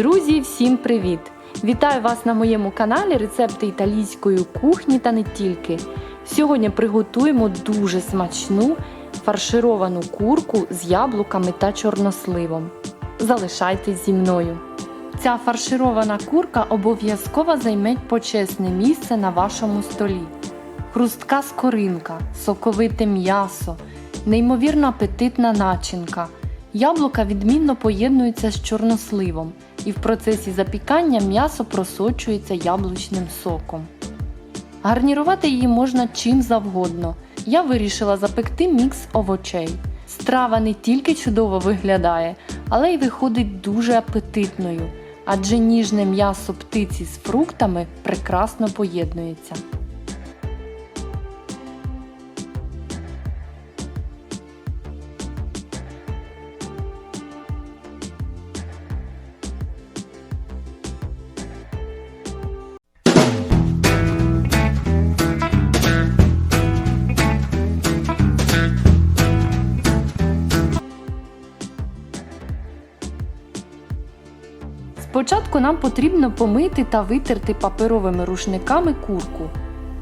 Друзі, всім привіт! Вітаю вас на моєму каналі Рецепти італійської кухні та не тільки. Сьогодні приготуємо дуже смачну фаршировану курку з яблуками та чорносливом. Залишайтесь зі мною. Ця фарширована курка обов'язково займе почесне місце на вашому столі. Хрустка скоринка, соковите м'ясо, неймовірно апетитна начинка. Яблука відмінно поєднуються з чорносливом, і в процесі запікання м'ясо просочується яблучним соком. Гарнірувати її можна чим завгодно. Я вирішила запекти мікс овочей. Страва не тільки чудово виглядає, але й виходить дуже апетитною, адже ніжне м'ясо птиці з фруктами прекрасно поєднується. Спочатку нам потрібно помити та витерти паперовими рушниками курку.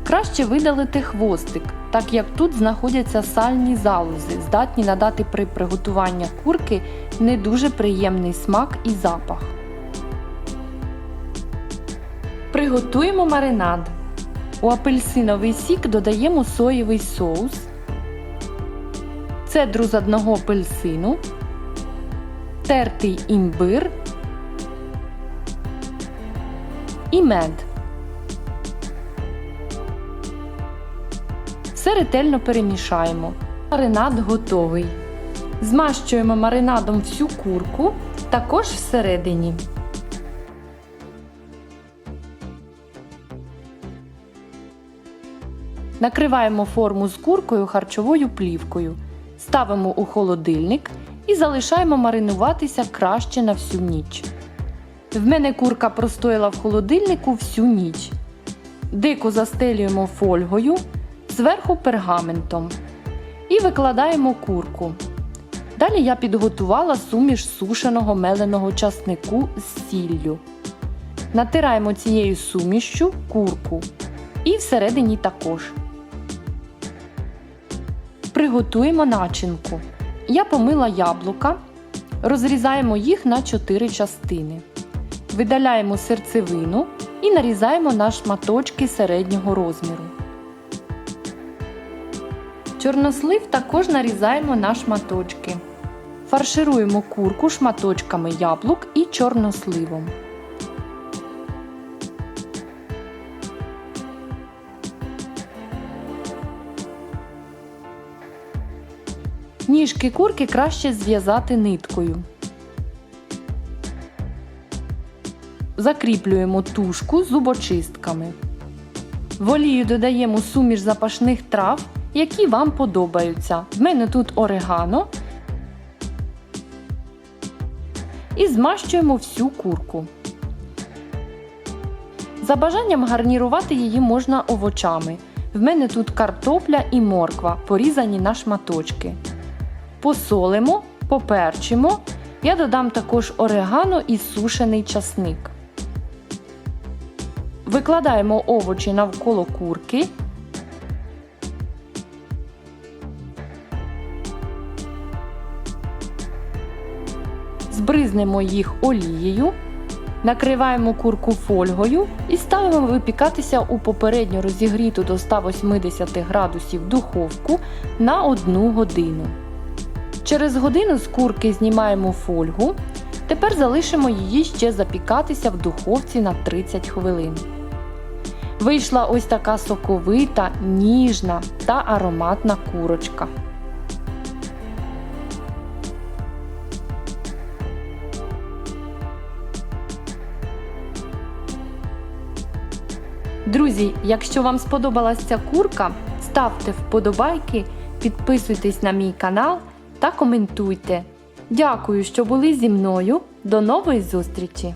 Краще видалити хвостик, так як тут знаходяться сальні залози, здатні надати при приготуванні курки не дуже приємний смак і запах. Приготуємо маринад. У апельсиновий сік додаємо соєвий соус, цедру з одного апельсину, тертий імбир і мед. Все ретельно перемішаємо. Маринад готовий. Змащуємо маринадом всю курку, також всередині. Накриваємо форму з куркою харчовою плівкою. Ставимо у холодильник і залишаємо маринуватися краще на всю ніч. В мене курка простояла в холодильнику всю ніч. Дико застелюємо фольгою, зверху пергаментом. І викладаємо курку. Далі я підготувала суміш сушеного меленого часнику з сіллю. Натираємо цією сумішчю курку. І всередині також. Приготуємо начинку. Я помила яблука. Розрізаємо їх на 4 частини. Видаляємо серцевину і нарізаємо на шматочки середнього розміру. Чорнослив також нарізаємо на шматочки. Фаршируємо курку шматочками яблук і чорносливом. Ніжки курки краще зв'язати ниткою. Закріплюємо тушку зубочистками. В олію додаємо суміш запашних трав, які вам подобаються. В мене тут орегано. І змащуємо всю курку. За бажанням гарнірувати її можна овочами. В мене тут картопля і морква, порізані на шматочки. Посолимо, поперчимо. Я додам також орегано і сушений часник. Викладаємо овочі навколо курки. Збризнемо їх олією, накриваємо курку фольгою і ставимо випікатися у попередньо розігріту до 180 градусів духовку на 1 годину. Через годину з курки знімаємо фольгу. Тепер залишимо її ще запікатися в духовці на 30 хвилин. Вийшла ось така соковита, ніжна та ароматна курочка. Друзі, якщо вам сподобалася ця курка, ставте вподобайки, підписуйтесь на мій канал та коментуйте. Дякую, що були зі мною. До нової зустрічі!